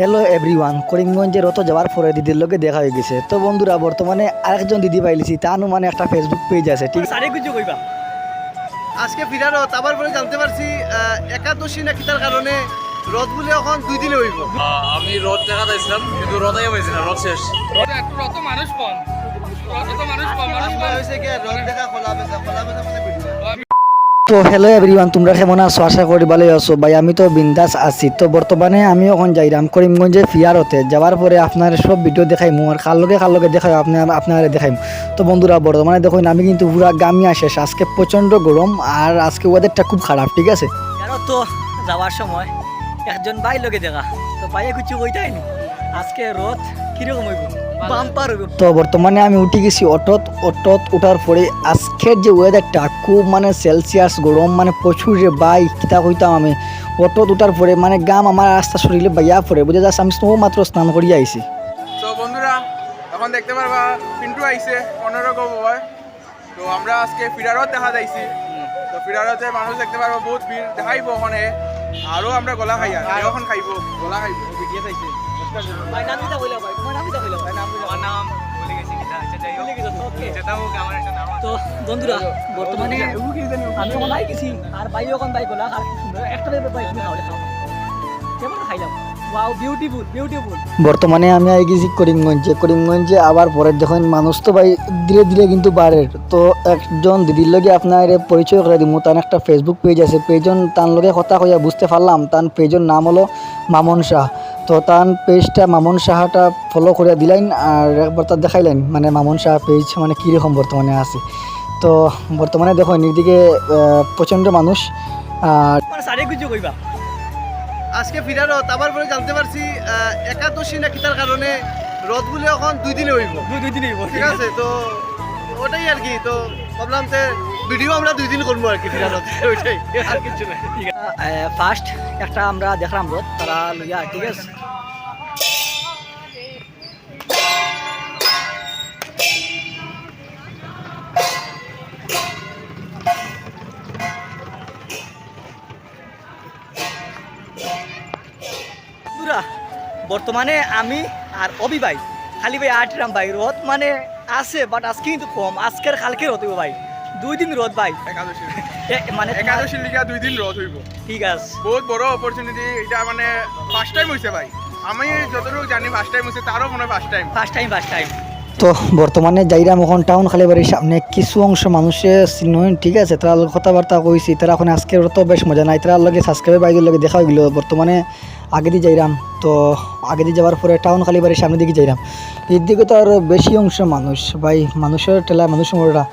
Hello everyone করিমগঞ্জে রত যাওয়ার পরে দিদির লোকে দেখা হয়ে গেছে। তো বন্ধুরা বর্তমানে আরেকজন দিদি পাইলিছি তানও মানে একটা ফেসবুক পেজ আছে ঠিক আছে? সারে কিছু কইবা। আজকে ফিরারত আবার পরে জানতে পারছি একাদশী না কিতার কারণে রথ বলে এখন দুই দিনে হইব। আমি রথ দেখা চাইছিলাম কিন্তু রথাই পাইছি না রথ শেষ। একটু রত মানুষ কম রত তো মানুষ কম মানুষ কম হয়েছে কি রথ দেখা খোলা বেচা খোলা বেচা মানে তো হ্যালো এভরিওয়ান তোমরা কেমন আছো? আশা করি ভালো আছো। ভাই, আমি তো বিন্দাস আছি। তো বর্তমানে আমি এখন যাইরাম করিমগঞ্জে ফিয়ারতে। যাওয়ার পরে আপনার সব ভিডিও দেখাইমু আর কার লগে কার দেখাই আপনার, আপনারা দেখাইম। তো বন্ধুরা, বর্তমানে দেখুন, আমি কিন্তু পুরা গামিয়া শেষ। আজকে প্রচণ্ড গরম আর আজকে ওয়েদারটা খুব খারাপ, ঠিক আছে? তো, যাওয়ার সময় একজন ভাই দেখা। তো ভাইয়ে কিছু কইতাই নি আজকে রথ কীরকম হইব? তো বর্তমানে আমি উঠে গেছি অটোত। অটোত ওঠার পরে আজকের যে ওয়েদারটা খুব মানে সেলসিয়াস গরম মানে প্রচুর রে বাই কিতা কইতাম আমি। অটোত উঠার পরে মানে গাম আমার রাস্তা শরীরে বাইয়া পড়ে। বুঝে যাচ্ছে আমি স্নো মাত্র স্নান করিয়া আইছি। তো বন্ধুরা এখন দেখতে পারবা পিন্টু আইছে পনেরো গো তো আমরা আজকে ফিরারত দেখা যাইছি। তো ফিরারতে মানুষ দেখতে পারব বহুত ভিড় দেখাইব ওখানে। আরও আমরা গলা খাই আর এখন খাইব গলা খাইব। ভিডিও চাইছে ভাই নাম কিটা কইলা ভাই তোমার নাম কিটা কইলা ভাই নাম আমার নাম ভুলে গেছি কিটা আচ্ছা ভুলে গেছো তো? Okay. হোক আমার একটা নাম তো বন্ধুরা বর্তমানে আমি আই গেছি আর ভাই এখন ভাই গলা আর সুন্দর একটা ভাই তুমি খাওয়ালে খাও। কেমন খাইলাম? ওয়াও বিউটিফুল বিউটিফুল বর্তমানে আমি আই গেছি করিমগঞ্জে। করিমগঞ্জে আবার পরে দেখুন মানুষ তো ভাই ধীরে ধীরে কিন্তু বাড়ে। তো একজন দিদির লগে আপনার পরিচয় করে দিব তার একটা ফেসবুক পেজ আছে। পেজন তার লগে কথা কইয়া বুঝতে পারলাম। তার পেজের নাম হলো মামন শাহ। তো তার পেজটা মামুন সাহাটা ফলো করে দিলেন আর একবার তার দেখাইলেন মানে মামুন শাহ পেজ মানে কীরকম বর্তমানে আছে। তো বর্তমানে দেখো এদিকে আহ, প্রচণ্ড মানুষ আর মানে কইবা। আজকে ফিরারত আবার পরে জানতে পারছি একাদশী না কিতার কারণে রথ বলে এখন দুই দিনে হইব। দুই দুই দিন হইব। ঠিক আছে তো ওটাই আর কি তো ভাবলাম যে ভিডিও আমরা দুই দিন করব আর কি ওইটাই। আর কিছু না ফার্স্ট একটা আমরা দেখলাম রথ তারা লইয়া ঠিক আছে বর্তমানে আমি আর অবি ভাই খালি ভাই আটরাম ভাই। রথ মানে আছে বাট আজকে কিন্তু কম। আজকের কালকে রথ হইব ভাই। দুই দিন রথ ভাই। একাদশী। মানে একাদশীর লিগা দুই দিন রথ হইব। ঠিক আছে। বহুত বড় অপরচুনিটি এটা মানে ফার্স্ট টাইম হইছে ভাই। আমি যতটুকু জানি ফার্স্ট টাইম হইছে তারও মনে হয় first time first time first time তো বর্তমানে যাইরাম এখন টাউন খালিবাড়ির সামনে কিছু অংশ মানুষে চিহ্ন ঠিক আছে? তারা কথাবার্তা কইছি তারা এখন আজকে তো বেশ মজা। নাই তারা লগে সাবস্ক্রাইব বাইদের লগে দেখা হইল। বর্তমানে আগে দিয়ে যাইরাম। তো আগে দিয়ে যাওয়ার পরে টাউন খালিবাড়ির সামনের দিকে যাইরাম। এর দিকে তো আরও বেশি অংশ মানুষ। ভাই মানুষের টেলা মানুষ মোড়া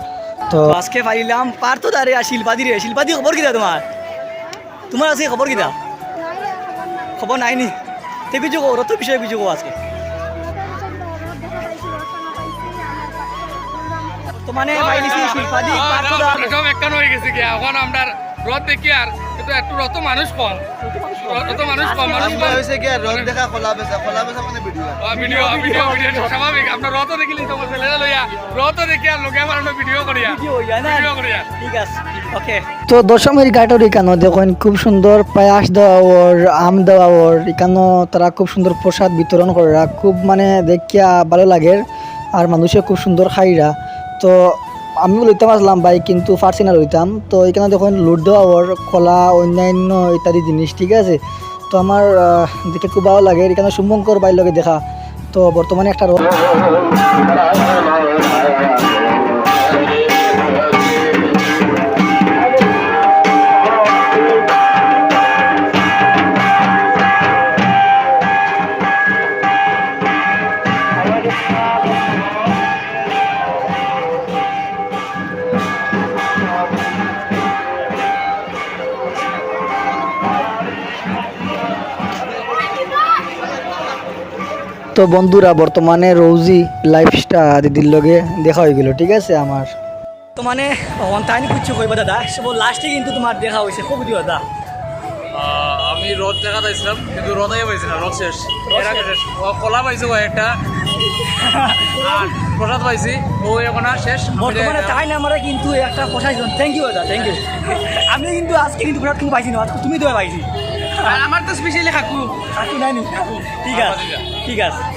তো আজকে পাইলাম পার তো দাঁড়িয়ে আর শিল্পাদি রে শিল্পাদি খবর কিটা তোমার? তোমার আছে খবর কিটা খবর নাইনি তে কিছু কো রত বিষয়ে কিছু কো আজকে। তো মানে পাইলিছি শিল্পাদি পার তো দাঁড়িয়ে। সব একখান হয়ে গেছে কি এখন আমরা রথ দেখি আর কিন্তু একটু রত মানুষ কম। রত মানুষ কম মানুষ আমরা কম। হয়েছে কি রথ দেখা খোলা বেচা খোলা বেচা মানে ভিডিও? ভিডিও ভিডিও ভিডিও স্বাভাবিক। আপনার রথ দেখিলি তোমার ছেলেরা লইয়া রথ দেখি আর লোকে আমার ভিডিও করিয়া ভিডিও করিয়া। ঠিক আছে ওকে। তো দশমের গাটার এখানে দেখেন খুব সুন্দর পায়াস দেওয়া ওর আম দেওয়া ওর। এখানে তারা খুব সুন্দর প্রসাদ বিতরণ করে খুব মানে দেখিয়া ভালো লাগে। আর মানুষে খুব সুন্দর খাইরা। তো আমিও লইতাম আসলাম বাইক কিন্তু পারছি না লইতাম। তো এখানে দেখুন লুট দেওয়া ওর কলা, অন্যান্য ইত্যাদি জিনিস, ঠিক আছে? তো আমার দেখে খুব ভালো লাগে। এখানে শুভঙ্কর বাইর লগে দেখা। তো বর্তমানে একটা তো বন্ধুরা বর্তমানে রোজি লাইফস্টাইল দিদির লগে দেখা হয়ে গেল ঠিক আছে আমার? তো মানে তাইনি কিছু কইবা দাদা সব লাস্টে কিন্তু তোমার দেখা হইছে খুব দিও দাদা। আমি রথ দেখা চাইছিলাম কিন্তু রথাই পাইছি না রথ শেষ। এর আগে শেষ? ও, কলা পাইছি কয়েকটা আর প্রসাদ পাইছি ও এখন আর শেষ। বর্তমানে তাই না আমরা কিন্তু একটা পোষাইছেন থ্যাংক ইউ দাদা থ্যাংক ইউ আমি কিন্তু আজকে কিন্তু ঘোরাত কিন্তু পাইছি না আজকে তুমি তো পাইছি। আর আমার তো স্পেশালি কাকু। কাকু নাই নি ঠিক আছে। ঠিক আছে।